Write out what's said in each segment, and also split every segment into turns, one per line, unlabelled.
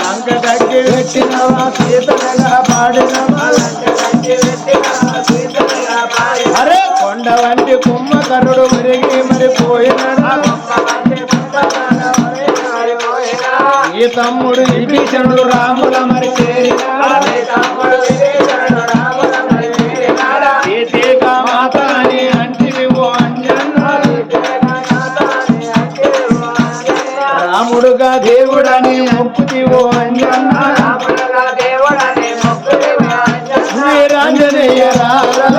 లంక దగ్గర పెట్టినవా సీతగా పాడినవా? అరే కొండ వంటి కుంభకరుడు మరిగి మరిపోయినాడు ఈ తమ్ముడు విభీషణుడు రాముల మరి సీతేక రాముడుగా దేవుడని మొక్కుతి ఓ అంజన్న వీరాంజనేయ రారా.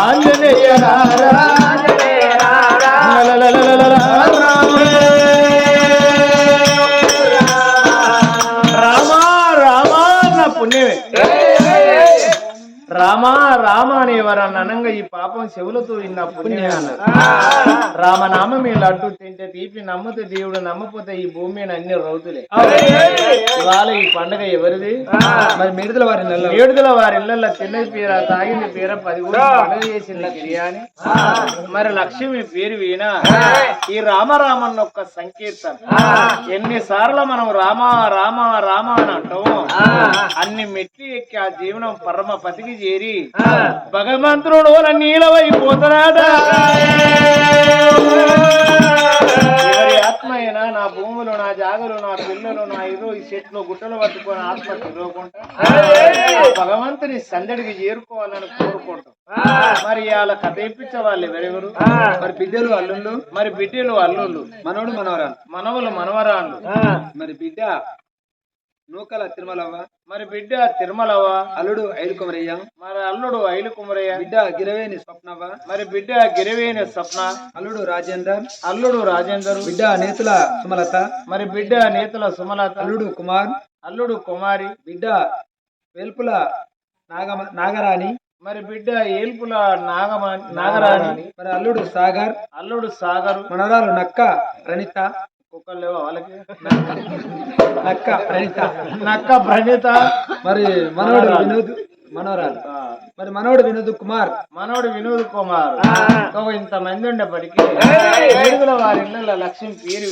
ఆంజనేయ రారా. లలలలలల రాముడే. రామా రామా అన్న పుణ్యమే. రామా రామ అని ఎవరన్నా అనంగా ఈ పాపం చెవులతో విన్న పుణ్యమే అన్నారు రామనామం ఈ లడ్డు తింటే తీపి నమ్మితే దేవుడు నమ్మపోతే ఈ భూమి అన్ని రౌతులే. ఇవాళ ఈ పండగ ఎవరిది?
మరి మిడతల వారి నెల
ఏడుదల వారి ఇళ్ళల్లో తిన్నది పీర తాగింది పీర పది పండుగ చేసింది బిర్యానీ. మరి లక్ష్మి పేరు వీణ. ఈ రామరామన్న ఒక్క సంకీర్తన. ఎన్నిసార్లు మనం రామ రామ రామ అని అంటాము అన్ని మెట్లు ఎక్కి ఆ జీవనం పరమ పతికి చేరి భగవంతుడు నీలవైపోతున్నాడ ఎవరి ఆత్మ అయినా నా భూములు నా జాగలు నా పిల్లలు నా ఇరు ఈ చెట్లు గుట్టలు పట్టుకొని ఆత్మ తిరగకుండా భగవంతుని సందడికి చేరుకోవాలని కోరుకుంటాం. మరి వాళ్ళ కథ ఇప్పించే వాళ్ళు ఎవరెవరు?
మరి బిడ్డలు అల్లుళ్ళు?
మరి బిడ్డలు అల్లుళ్ళు?
మనోడు మనవరాలు
మనవలు మనవరాళ్ళు?
మరి బిడ్డ నూకల తిరుమలవ్వ.
మరి బిడ్డ తిరుమలవ
అల్లుడు ఐలు కొమరయ్య
మరి అల్లుడు ఐలు కుమరయ్య
బిడ్డ గిరవేని స్వప్నవ్వ.
మరి బిడ్డ గిరివేని స్వప్న.
అల్లుడు రాజేందర్.
అల్లుడు రాజేందర్.
బిడ్డ నేతుల సుమలత.
మరి బిడ్డ నేతల సుమలత.
అల్లుడు కుమార్.
అల్లుడు కుమారి.
బిడ్డ వేల్పుల నాగమ నాగరాణి.
మరి బిడ్డ ఏల్పుల నాగమ నాగరాణి.
మరి అల్లుడు సాగర్.
అల్లుడు సాగరు.
మనవరాలు నక్క ప్రణిత
వాళ్ళకి
నక్క ప్రణిత.
నక్క ప్రణీత.
మరి మనవడు వినోద్ మనవరాలు. మరి మనవడు వినోద్ కుమార్.
మనోడు వినోద్ కుమార్. ఇంత మంది ఉండేప్పటికీ ఏడుగుల వారి ఇళ్ళ లక్ష్మి పేరు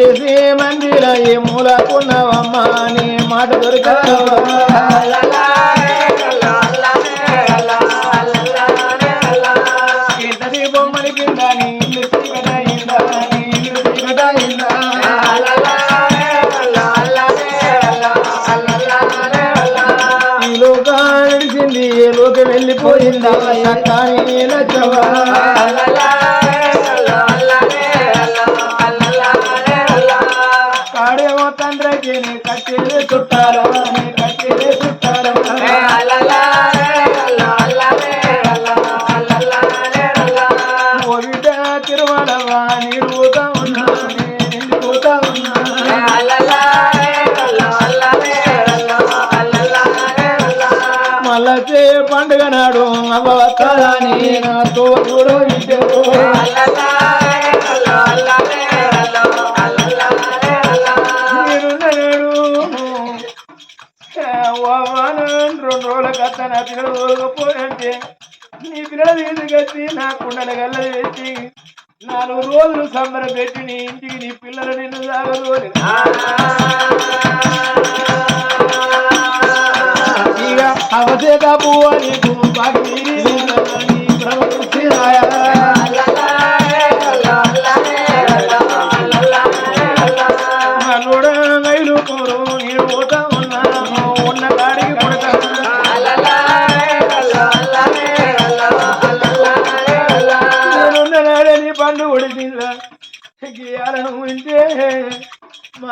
చేసి మందిర ఏ మూలకున్నావమ్మా నీ మాట దొరకదు ఇంతది బొమ్మడి కింద ఈ నడిచింది ఏ వెళ్ళిపోయిందా? కానీ లచ్చవా నీ ఓ బిడ్డ తిరుమలవా నిలుగుతా ఉన్నా నిలుగుతా ఉన్నా. మళ్ళీ పండుగ నాడు అవ్వని నాతో కూడా ఇద్దరు రెండు రోజుల కథ నా పిల్లలు తోలకపోయంటే నీ పిల్లలు తీసుకొచ్చి నా కుండల గల్ల పెట్టి నాలుగు రోజులు సంబర పెట్టి నీ ఇంటికి నీ పిల్లలు నిన్ను సాగదోలి. ఇక అవసేత పువ్వ నీకు పగిలి నీ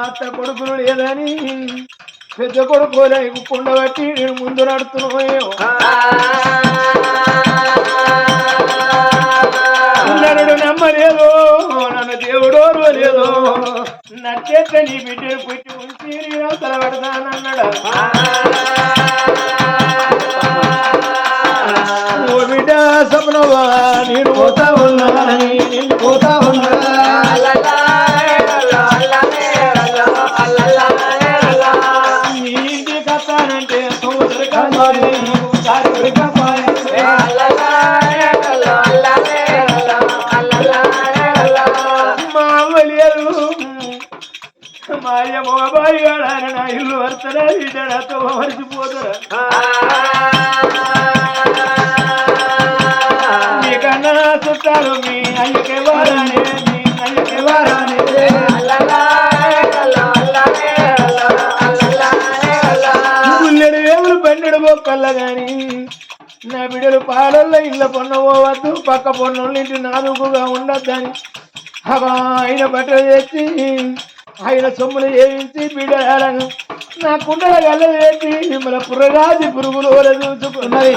అత్త కొడుకులు లేదని పెద్ద కొడుకోలే కుండబట్టి నేను ముందు నడుతున్నాయో నన్ను నమ్మలేదు నన్ను దేవుడు లేదు నచ్చేత నీ బిడ్డను పుట్టి ఉంచి నేను తలబడతానన్నాడు ఓ బిడ్డ సపనవా నేను పోతా ఉన్నా నేను పోతా మా అయ్య నా ఇల్లు వరుసరా ఇటతో మరిచిపోతారా మీకన్నా చుట్టాలు మీ అయ్యకే వారానే మీ అయ్యకే వారానే గుల్లెడు పన్నెడు బొక్కల్ల గాని నా బిడ్డలు పాలల్లో ఇళ్ళ పొన్నపోవద్దు పక్క పొన్నోళ్ళ ఇంటి నాలుగుగా ఉండొద్దని. అబ్బా ఆయన బట్టలు తెచ్చి ఆయన సొమ్ములు చేయించి బిడలను నా కుండల గల్ల వేసి మిమ్మల్ని పురగాది పురుగులు చూసుకున్నది.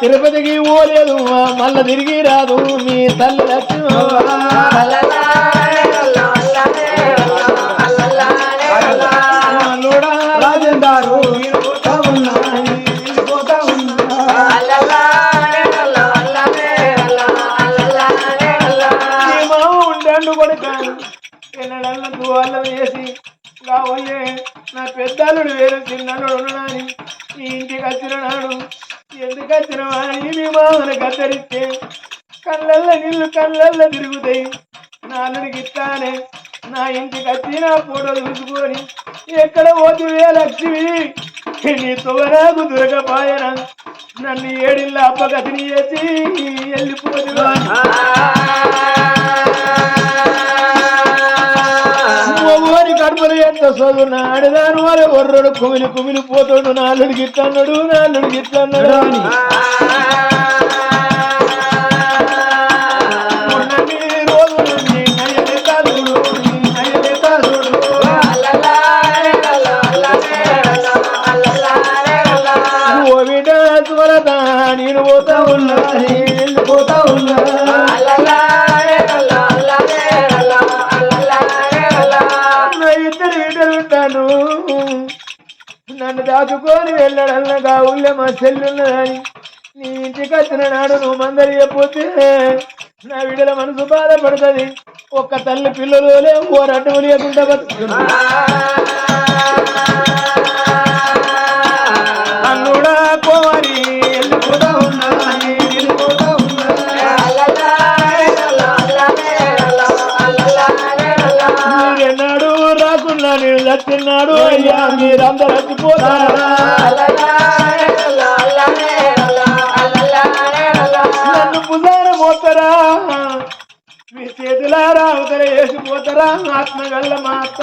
తిరుపతికి పోలేదు మళ్ళా తిరిగి రాదు మీ తల్లి లక్ష్మి. ఎన్నడన్న దువాళ్ళం వేసి కావలే నా పెద్దలుడు వేరు చిన్నలుడు ఉన్నాడని ఈ ఇంటికి వచ్చిన నాడు ఎందుకు వచ్చిన వాడిని మీ మామను కత్తరిస్తే కళ్ళల్లో నీళ్ళు కళ్ళల్లో తిరుగుతాయి. నాలుడికి ఇస్తానే నా ఇంటికి వచ్చి నా ఫోటోలు చూసుకొని ఎక్కడ పోతువే లక్ష్మి? నీ తువరాకు దొరకపాయన. నన్ను ఏడిల్లా అప్పగతిని చేసి వెళ్ళిపోతున్నా కడుపులు ఎంత చదువున ఆడదాను వారి ఒర్రడు కుమిలి కుమిలి పోతాడు నాలుగు గిట్టన్నాడు నాలుగు గిట్టన్నాడు అని దాచుకొని వెళ్ళడల్లగా ఉల్లె మా చెల్లున్నదని నీ ఇంటికి వచ్చిన నాడు నువ్వు మందరి చెప్పితే నా బిడ్డల మనసు బాధపడుతుంది. ఒక్క తల్లి పిల్లలు లేవు ఓ రడ్డు లేకుండా బతుకుతున్నా రాకున్నా అయ్యా మీరందరూ చచ్చిపోతారా నన్ను పుజార పోతారా? మీ చేతులారా అవతల వేసిపోతారా ఆత్మగల్ల మాత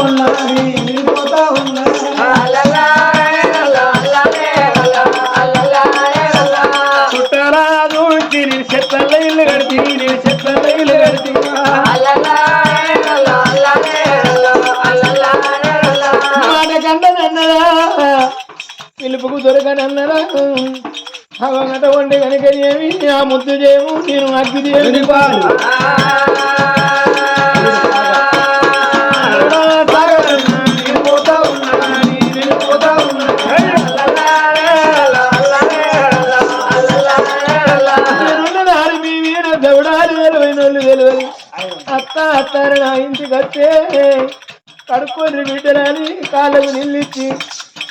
పోతా ఉన్నాయి, పోతా ఉన్నాయి.
చుట్టారా చూచి నేను చెట్ల ఇల్లు కడితే నేను చెట్ల ఇల్లు కడితే మాట కంటనన్నరా పిలుపుకు దొరకనన్నరా. అవగట వండి కనుక ఏమి ఆ ముద్దు చేయము నేను అగ్గి చేయని ఇంటికి వస్తే కడుక్కొని బిడ్డరాని కాళ్ళకు నిల్లిచ్చి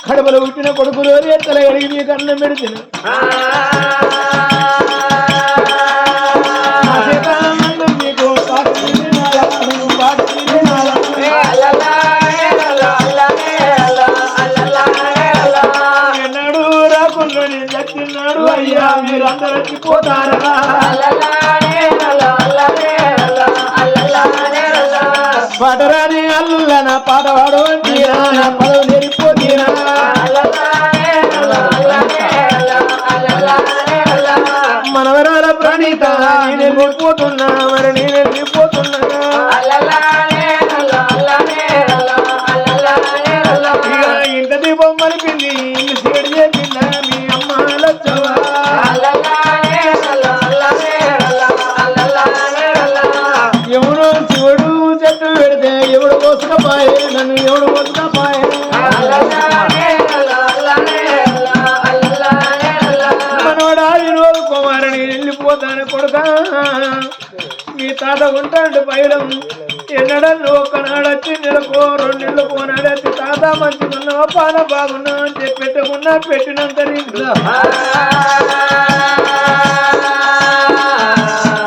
కడపలో పుట్టిన కొడుకులు తల ఎడిగి మీకు అన్నం పెడుతున్న పడరాని అల్లన పడవాడు పాట పాడు అంటీరా మనవరాల ప్రణీత నేను వెళ్ళిపోతున్నా మరి నేను వెళ్ళిపోతున్నా మీ తాత ఉంటాడు పైడం. ఎన్నడన్ను ఒక్కనాడు వచ్చి నెలకో రెండు నెలలకు నాడచ్చి తాత మంచిగున్నావా పాన బాగున్నావు అని చెప్పి పెట్టకున్నా పెట్టినంత నిండు.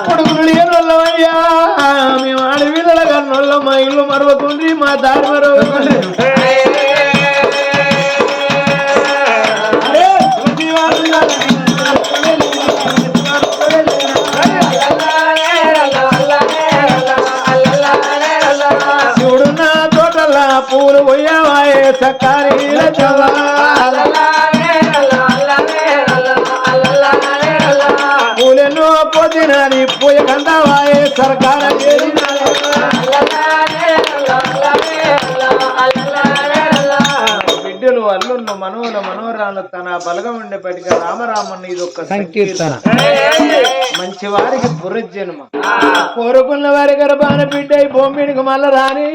కొడుకులు లేని మేము ఆడపిల్లల కన్నోళ్ళం మా ఇల్లు మరవకుండ్రి మా దారి మరవకుండ్రి సర్కార బిడ్డలు అల్లుళ్ళు మనోల మనోరాలు తన బలగం ఉండేపటికి రామరామన్న ఇది ఒక
సంకీర్తన.
మంచి వారికి పురజన్మ కోరుకున్న వారి గర్భాన బిడ్డ భూమికి మళ్ళా రాని